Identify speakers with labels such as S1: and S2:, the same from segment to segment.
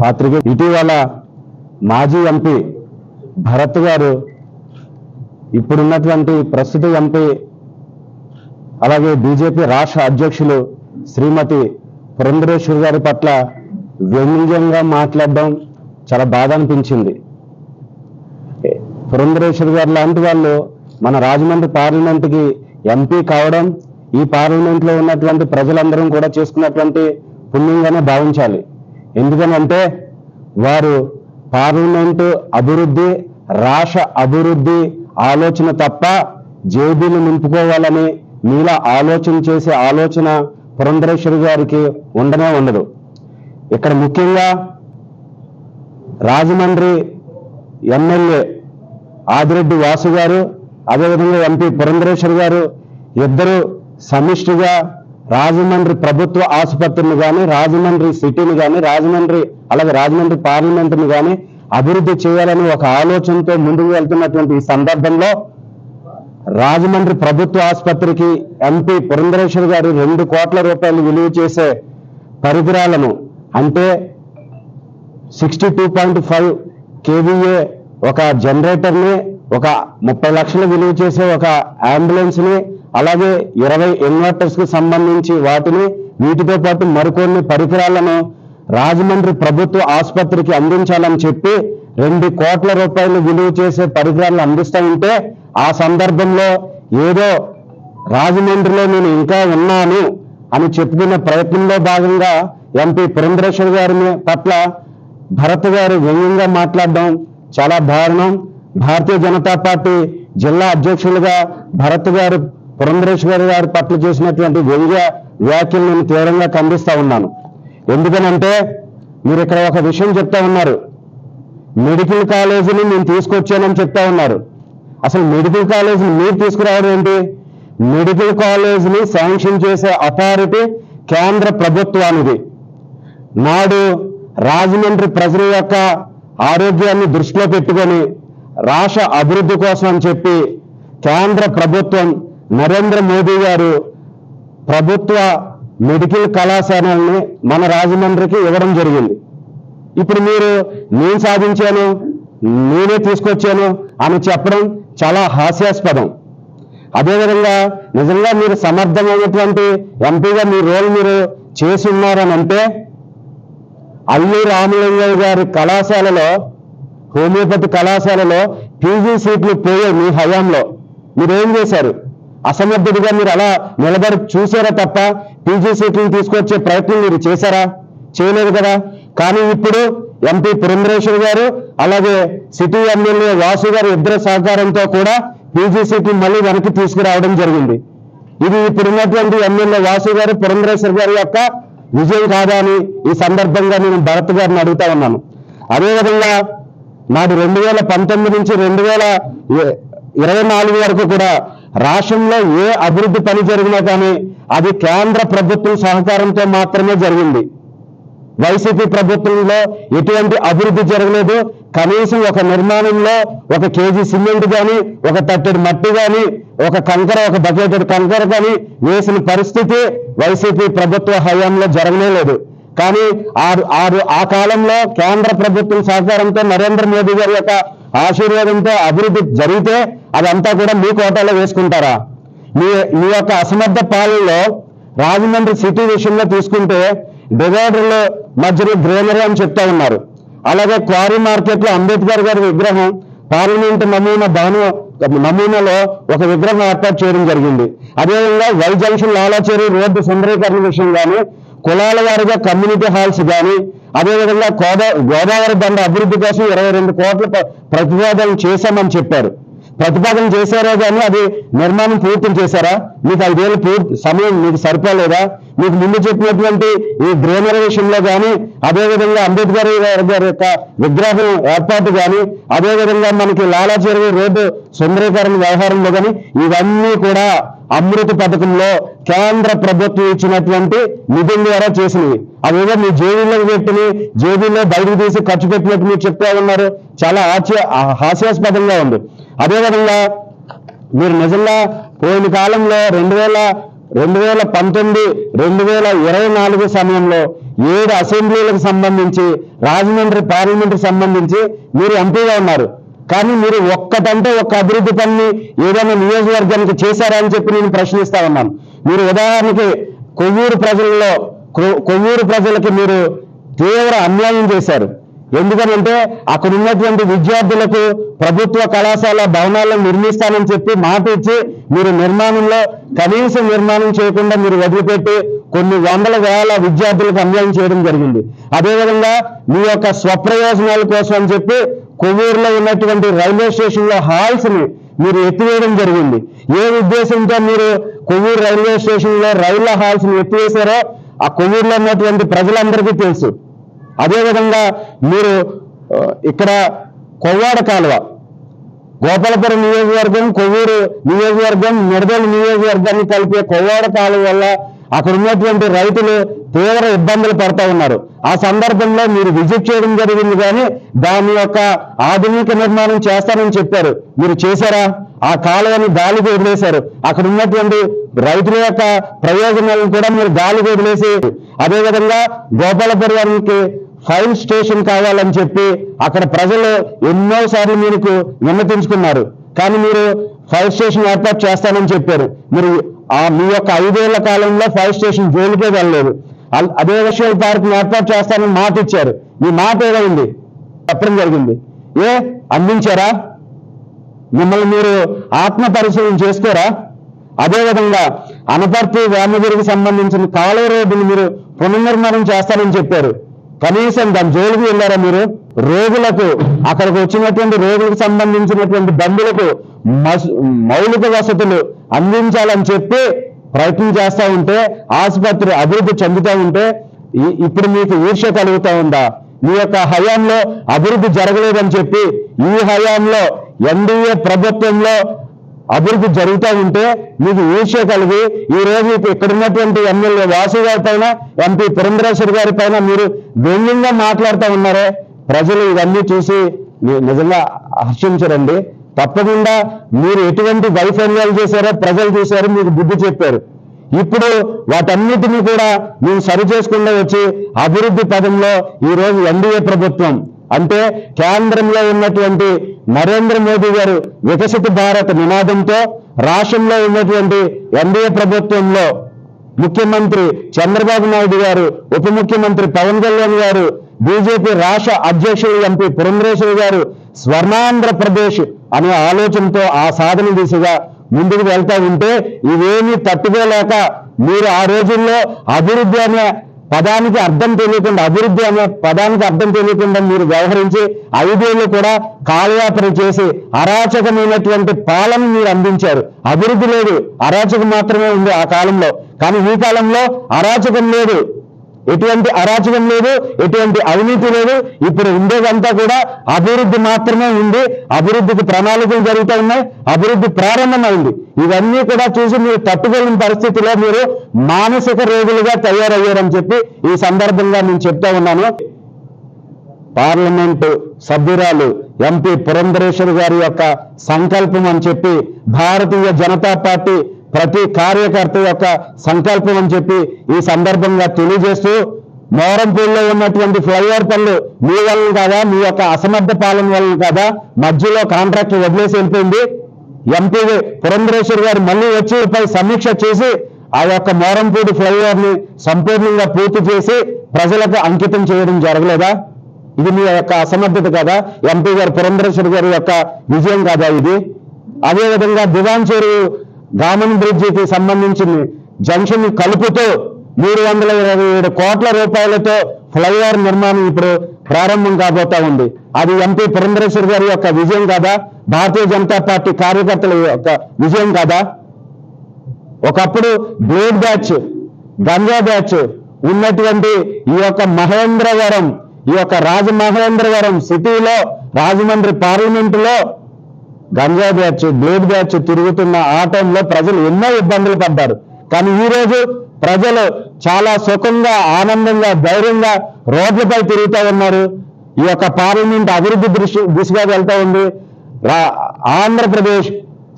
S1: పాత్రిక ఇటీవల మాజీ ఎంపీ భరత్ గారు ఇప్పుడున్నటువంటి ప్రస్తుత ఎంపీ అలాగే బీజేపీ రాష్ట్ర అధ్యక్షులు శ్రీమతి పురంధరేశ్వరి గారి పట్ల వ్యంగ్యంగా మాట్లాడడం చాలా బాధ అనిపించింది. పురంధరేశ్వరి గారు లాంటి వాళ్ళు మన రాజమండ్రి పార్లమెంట్కి ఎంపీ కావడం ఈ పార్లమెంట్లో ఉన్నటువంటి ప్రజలందరం కూడా చేసుకున్నటువంటి పుణ్యంగానే భావించాలి. ఎందుకనంటే వారు పార్లమెంటు అభివృద్ధి రాష్ట్ర అభివృద్ధి ఆలోచన తప్ప జేబీలు నింపుకోవాలని మీలా ఆలోచన చేసే ఆలోచన పురంధరేశ్వరి గారికి ఉండనే ఉండదు. ఇక్కడ ముఖ్యంగా రాజమండ్రి ఎమ్మెల్యే ఆదిరెడ్డి వాసు గారు అదేవిధంగా ఎంపీ పురంధరేశ్వరి గారు ఇద్దరు సమిష్టిగా రాజమండ్రి ప్రభుత్వ ఆసుపత్రిని కానీ రాజమండ్రి సిటీని కానీ రాజమండ్రి అలాగే రాజమండ్రి పార్లమెంటుని కానీ అభివృద్ధి చేయాలని ఒక ఆలోచనతో ముందుకు వెళ్తున్నటువంటి ఈ సందర్భంలో రాజమండ్రి ప్రభుత్వ ఆసుపత్రికి ఎంపీ పురంధరేశ్వర్ గారు రెండు కోట్ల రూపాయలు విలువ చేసే పరికరాలను అంటే sixty two point five KVA ఒక జనరేటర్ని ఒక ముప్పై లక్షలు విలువ చేసే ఒక అంబులెన్స్ని అలాగే ఇరవై ఇన్వర్టర్స్కు సంబంధించి వాటిని వీటితో పాటు మరికొన్ని పరికరాలను రాజమండ్రి ప్రభుత్వ ఆసుపత్రికి అందించాలని చెప్పి రెండు కోట్ల రూపాయలు విలువ చేసే పరికరాలను అందిస్తూ ఉంటే ఆ సందర్భంలో ఏదో రాజమండ్రిలో నేను ఇంకా ఉన్నాను అని చెప్పుకునే ప్రయత్నంలో భాగంగా ఎంపీ పురంధరేశ్వర్ గారి పట్ల భరత్ గారు వ్యంగ్యంగా మాట్లాడడం చాలా దారుణం. భారతీయ జనతా పార్టీ జిల్లా అధ్యక్షులుగా భరత్ గారు పురంధరేశ్వర్ గారి పట్ల చేసినటువంటి వ్యంగ్య వ్యాఖ్యలు నేను తీవ్రంగా ఖండిస్తా ఉన్నాను. ఎందుకనంటే మీరు ఇక్కడ ఒక విషయం చెప్తా ఉన్నారు. మెడికల్ కాలేజీని నేను తీసుకొచ్చానని చెప్తా ఉన్నారు. అసలు మెడికల్ కాలేజీని మీరు తీసుకురావడం ఏంటి? మెడికల్ కాలేజీని శాంక్షన్ చేసే అథారిటీ కేంద్ర ప్రభుత్వానిది. నాడు రాజమండ్రి ప్రజల యొక్క ఆరోగ్యాన్ని దృష్టిలో పెట్టుకొని రాష్ట్ర అభివృద్ధి కోసం అని చెప్పి కేంద్ర ప్రభుత్వం నరేంద్ర మోదీ గారు ప్రభుత్వ మెడికల్ కళాశాలని మన రాజమండ్రికి ఇవ్వడం జరిగింది. ఇప్పుడు మీరు నేను సాధించాను నేనే తీసుకొచ్చాను అని చెప్పడం చాలా హాస్యాస్పదం. అదేవిధంగా నిజంగా మీరు సమర్థమైనటువంటి ఎంపీగా మీ రోల్ మీరు చేసి ఉన్నారని అంటే అల్లు రామలింగయ్య గారి కళాశాలలో హోమియోపతి కళాశాలలో పీజీ సీట్లు పోయాయి మీ హయాంలో మీరేం చేశారు? అసమర్థుడిగా మీరు అలా నిలబడి చూసారా తప్ప పీజీ సీట్లు తీసుకొచ్చే ప్రయత్నం మీరు చేశారా? చేయలేదు కదా. కానీ ఇప్పుడు ఎంపీ పురంధరేశ్వర్ గారు అలాగే సిటీ ఎమ్మెల్యే వాసు గారు ఇద్దరు సహకారంతో కూడా పీజీ సీట్లు మళ్ళీ వెనక్కి తీసుకురావడం జరిగింది. ఇది ఇప్పుడున్నటువంటి ఎమ్మెల్యే వాసు గారు పురంధరేశ్వర్ గారి యొక్క విజయం కాదా అని ఈ సందర్భంగా నేను భరత్ గారిని అడుగుతా ఉన్నాను. అదేవిధంగా నాడు రెండు వేల పంతొమ్మిది నుంచి రెండు వేల ఇరవై నాలుగు వరకు కూడా రాష్ట్రంలో ఏ అభివృద్ధి పని జరిగినా కానీ అది కేంద్ర ప్రభుత్వం సహకారంతో మాత్రమే జరిగింది. వైసీపీ ప్రభుత్వంలో ఎటువంటి అభివృద్ధి జరగలేదు. కనీసం ఒక నిర్మాణంలో ఒక కేజీ సిమెంట్ కానీ ఒక తట్టెడు మట్టి కానీ ఒక కంకర ఒక బకెటెడ్ కంకర కానీ వేసిన పరిస్థితి వైసీపీ ప్రభుత్వ హయాంలో జరగనే లేదు. కానీ ఆరు ఆరు ఆ కాలంలో కేంద్ర ప్రభుత్వం సహకారంతో నరేంద్ర మోదీ గారి యొక్క ఆశీర్వాదంతో అభివృద్ధి జరిగితే అదంతా కూడా మీ కోటాలో వేసుకుంటారా? మీ మీ యొక్క అసమర్థ పాలనలో రాజమండ్రి సిటీ విషయంలో తీసుకుంటే డివైడర్ల మధ్యలో గ్రేనరీ అని చెప్తా ఉన్నారు. అలాగే క్వారీ మార్కెట్లో అంబేద్కర్ గారి విగ్రహం పార్లమెంట్ నమూనా భవనం నమూనాలో ఒక విగ్రహం ఏర్పాటు చేయడం జరిగింది. అదేవిధంగా వై జంక్షన్ లాలాచేరి రోడ్డు సుందరీకరణ విషయం కానీ కులాల వారిగా కమ్యూనిటీ హాల్స్ కానీ అదేవిధంగా గోదా గోదావరి దండ అభివృద్ధి కోసం ఇరవై రెండు కోట్ల ప్రతిపాదన చేశామని చెప్పారు. ప్రతిపాదన చేశారా కానీ అది నిర్మాణం పూర్తి చేశారా? మీకు ఐదేళ్ళు పూర్తి సమయం మీకు సరిపోలేదా? మీకు ముందు చెప్పినటువంటి ఈ గ్రేనరీ విషయంలో కానీ అదేవిధంగా అంబేద్కర్ గారి యొక్క విగ్రహం ఏర్పాటు కానీ అదేవిధంగా మనకి లాలాచెరువు రోడ్డు సుందరీకరణ వ్యవహారంలో కానీ ఇవన్నీ కూడా అమృత పథకంలో కేంద్ర ప్రభుత్వం ఇచ్చినటువంటి నిధుల ద్వారా చేసినవి. అవేదో మీ జేబీలో పెట్టుని జేబీలో బయటకు తీసి ఖర్చు పెట్టినట్టు మీరు చెప్తా ఉన్నారు. చాలా ఆశ్చర్య హాస్యాస్పదంగా ఉంది. అదేవిధంగా మీరు నిజంగా పోయిన కాలంలో రెండు వేల రెండు వేల పంతొమ్మిది రెండు వేల ఇరవై నాలుగు సమయంలో ఏడు అసెంబ్లీలకు సంబంధించి రాజమండ్రి పార్లమెంట్కి సంబంధించి మీరు ఎంపీగా ఉన్నారు. కానీ మీరు ఒక్కటంటే ఒక్క అభివృద్ధి పని ఏదైనా నియోజకవర్గానికి చేశారా అని చెప్పి నేను ప్రశ్నిస్తా ఉన్నాను. మీరు ఉదాహరణకి కొవ్వూరు ప్రజల్లో కొ- కొవ్వూరు ప్రజలకి మీరు తీవ్ర అన్యాయం చేశారు. ఎందుకనంటే అక్కడ ఉన్నటువంటి విద్యార్థులకు ప్రభుత్వ కళాశాల భవనాలను నిర్మిస్తానని చెప్పి మాట ఇచ్చి మీరు నిర్మాణంలో కనీస నిర్మాణం చేయకుండా మీరు వదిలిపెట్టి కొన్ని వందల వేల విద్యార్థులకు అన్యాయం చేయడం జరిగింది. అదేవిధంగా మీ యొక్క స్వప్రయోజనాల కోసం అని చెప్పి కొవ్వూరులో ఉన్నటువంటి రైల్వే స్టేషన్లో హాల్స్ని మీరు ఎత్తివేయడం జరిగింది. ఏ ఉద్దేశంతో మీరు కొవ్వూరు రైల్వే స్టేషన్లో రైళ్ళ హాల్స్ని ఎత్తివేశారో ఆ కొవ్వూరులో ఉన్నటువంటి ప్రజలందరికీ తెలుసు. అదేవిధంగా మీరు ఇక్కడ కొవ్వాడ కాలువ గోపాలపురం నియోజకవర్గం కొవ్వూరు నియోజకవర్గం నిడదల నియోజకవర్గాన్ని కలిపే కొవ్వాడ కాలువ వల్ల అక్కడ ఉన్నటువంటి రైతులు తీవ్ర ఇబ్బందులు పడుతూ ఉన్నారు. ఆ సందర్భంలో మీరు విజిట్ చేయడం జరిగింది కానీ దాని యొక్క ఆధునిక నిర్మాణం చేస్తారని చెప్పారు. మీరు చేశారా? ఆ కాలువని గాలికి వదిలేశారు. అక్కడ ఉన్నటువంటి రైతుల యొక్క ప్రయోజనాలను కూడా మీరు గాలికి వదిలేసి అదేవిధంగా గోపాలపురానికి ఫైల్ స్టేషన్ కావాలని చెప్పి అక్కడ ప్రజలు ఎన్నోసార్లు మీకు విన్నతించుకున్నారు కానీ మీరు ఫైర్ స్టేషన్ ఏర్పాటు చేస్తానని చెప్పారు. మీరు ఆ మీ యొక్క ఐదేళ్ళ కాలంలో ఫైర్ స్టేషన్ జోలికే వెళ్ళలేదు. అల్- అదే విషయాల పార్క్ ఏర్పాటు చేస్తానని మాట ఇచ్చారు. మీ మాట ఏదైంది చెప్పడం జరిగింది. ఏ? అందించారా? మిమ్మల్ని మీరు ఆత్మ పరిశీలన చేసుకోరా? అదేవిధంగా అనపర్తి వేమగిరికి సంబంధించిన కాలువ రోడ్డుని మీరు పునర్నిర్మాణం చేస్తారని చెప్పారు. కనీసం దాని జోలికి వెళ్ళారా మీరు? రోగులకు అక్కడికి వచ్చినటువంటి రోగులకు సంబంధించినటువంటి బంధువులకు మస్- మౌలిక వసతులు అందించాలని చెప్పి ప్రయత్నం చేస్తూ ఉంటే ఆసుపత్రి అభివృద్ధి చెందుతూ ఉంటే ఇప్పుడు మీకు ఈర్ష్య కలుగుతూ ఉందా? మీ యొక్క హయాంలో అభివృద్ధి జరగలేదని చెప్పి ఈ హయాంలో ఎన్డీఏ ప్రభుత్వంలో అభివృద్ధి జరుగుతూ ఉంటే మీకు ఈర్ష్య కలిగి ఈ రోజు ఇక్కడ ఉన్నటువంటి ఎమ్మెల్యే వాసు గారి పైన ఎంపీ పురంధరేశ్వర్ గారి పైన మీరు వ్యంగ్యంగా మాట్లాడుతూ ఉన్నారే? ప్రజలు ఇవన్నీ చూసి నిజంగా హర్షించరండి. తప్పకుండా మీరు ఎటువంటి వైఫల్యాలు చేశారో ప్రజలు చూశారో మీకు బుద్ధి చెప్పారు. ఇప్పుడు వాటన్నిటినీ కూడా మేము సరి చేసుకుండా వచ్చి అభివృద్ధి పదంలో ఈ రోజు ఎన్డీఏ ప్రభుత్వం అంటే కేంద్రంలో ఉన్నటువంటి నరేంద్ర మోదీ గారు వికసిత భారత్ నినాదంతో రాష్ట్రంలో ఉన్నటువంటి ఎన్డీఏ ప్రభుత్వంలో ముఖ్యమంత్రి చంద్రబాబు నాయుడు గారు ఉప ముఖ్యమంత్రి పవన్ కళ్యాణ్ గారు బీజేపీ రాష్ట్ర అధ్యక్షుడు ఎంపీ పురంధరేశ్వరి గారు స్వర్ణాంధ్రప్రదేశ్ అనే ఆలోచనతో ఆ సాధన దిశగా ముందుకు వెళ్తా ఉంటే ఇవేమీ తట్టుకోలేక మీరు ఆ రోజుల్లో అభివృద్ధి అనే పదానికి అర్థం తెలియకుండా అభివృద్ధి అనే పదానికి అర్థం తెలియకుండా మీరు వ్యవహరించి ఐదేళ్ళు కూడా కాలయాపన చేసి అరాచకమైనటువంటి పాలన మీరు అందించారు. అభివృద్ధి లేదు. అరాచకం మాత్రమే ఉంది ఆ కాలంలో. కానీ ఈ కాలంలో అరాచకం లేదు. ఎటువంటి అరాచకం లేదు ఎటువంటి అవినీతి లేదు. ఇప్పుడు ఉండేదంతా కూడా అభివృద్ధి మాత్రమే ఉంది. అభివృద్ధికి ప్రణాళికలు జరుగుతూ ఉన్నాయి. అభివృద్ధి ప్రారంభమైంది. ఇవన్నీ కూడా చూసి మీరు తట్టుకోలేని పరిస్థితిలో మీరు మానసిక రోగులుగా తయారయ్యారని చెప్పి ఈ సందర్భంగా నేను చెప్తా ఉన్నాను. పార్లమెంటు సభ్యురాలు ఎంపీ పురంధరేశ్వర్ గారి యొక్క సంకల్పం అని చెప్పి భారతీయ జనతా పార్టీ ప్రతి కార్యకర్త యొక్క సంకల్పం అని చెప్పి ఈ సందర్భంగా తెలియజేస్తూ మోరంపూడిలో ఉన్నటువంటి ఫ్లైఓవర్ పనులు మీ వలన కాదా? మీ యొక్క అసమర్థ పాలన వలన కాదా? మధ్యలో కాంట్రాక్ట్ వదిలేసి వెళ్ళిపోయింది. ఎంపీ పురంధరేశ్వర్ గారు మళ్ళీ వచ్చి పై సమీక్ష చేసి ఆ యొక్క మోరంపూడి ఫ్లైఓవర్ని సంపూర్ణంగా పూర్తి చేసి ప్రజలకు అంకితం చేయడం జరగలేదా? ఇది మీ యొక్క అసమర్థత కదా? ఎంపీ గారు పురంధరేశ్వర్ గారి యొక్క విజయం కాదా ఇది? అదేవిధంగా దివాన్ చెరువు గామన్ బ్రిడ్జికి సంబంధించిన జంక్షన్ కలుపుతూ మూడు వందల ఇరవై ఏడు కోట్ల రూపాయలతో ఫ్లైఓవర్ నిర్మాణం ఇప్పుడు ప్రారంభం కాబోతా ఉంది. అది ఎంపీ పురంధరేశ్వర్ గారి యొక్క విజయం కాదా? భారతీయ జనతా పార్టీ కార్యకర్తల యొక్క విజయం కాదా? ఒకప్పుడు బ్లేడ్ బ్యాచ్ గంగా బ్యాచ్ ఉన్నటువంటి ఈ యొక్క మహేంద్రవరం ఈ యొక్క రాజమహేంద్రవరం సిటీలో రాజమండ్రి పార్లమెంటులో గంజా బ్యాచ్ బ్లేడ్ బ్యాచ్ తిరుగుతున్న ఆ టైంలో ప్రజలు ఎన్నో ఇబ్బందులు పడ్డారు. కానీ ఈ రోజు ప్రజలు చాలా సుఖంగా ఆనందంగా ధైర్యంగా రోడ్లపై తిరుగుతూ ఉన్నారు. ఈ యొక్క పార్లమెంట్ అభివృద్ధి దృష్టి దిశగా వెళ్తూ ఉంది. రా- ఆంధ్రప్రదేశ్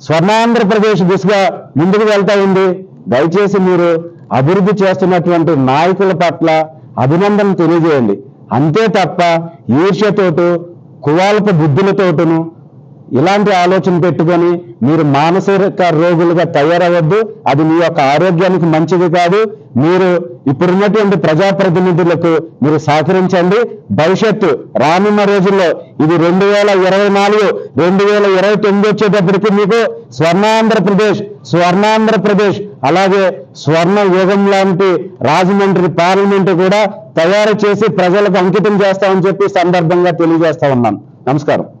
S1: స్వర్ణాంధ్రప్రదేశ్ దిశగా ముందుకు వెళ్తూ ఉంది. దయచేసి మీరు అభివృద్ధి చేస్తున్నటువంటి నాయకుల పట్ల అభినందన తెలియజేయండి. అంతే తప్ప ఈర్ష్యతోటూ కువాలపు బుద్ధులతోటును ఇలాంటి ఆలోచన పెట్టుకొని మీరు మానసిక రోగులుగా తయారవద్దు. అది మీ యొక్క ఆరోగ్యానికి మంచిది కాదు. మీరు ఇప్పుడున్నటువంటి ప్రజాప్రతినిధులకు మీరు సహకరించండి. భవిష్యత్తు రానున్న రోజుల్లో ఇది రెండు వేల ఇరవై నాలుగు రెండు వేల ఇరవై తొమ్మిది వచ్చేటప్పటికి మీకు స్వర్ణాంధ్రప్రదేశ్ స్వర్ణాంధ్రప్రదేశ్ అలాగే స్వర్ణ యుగం లాంటి రాజమండ్రి పార్లమెంటు కూడా తయారు చేసి ప్రజలకు అంకితం చేస్తామని చెప్పి సందర్భంగా తెలియజేస్తా ఉన్నాను. నమస్కారం.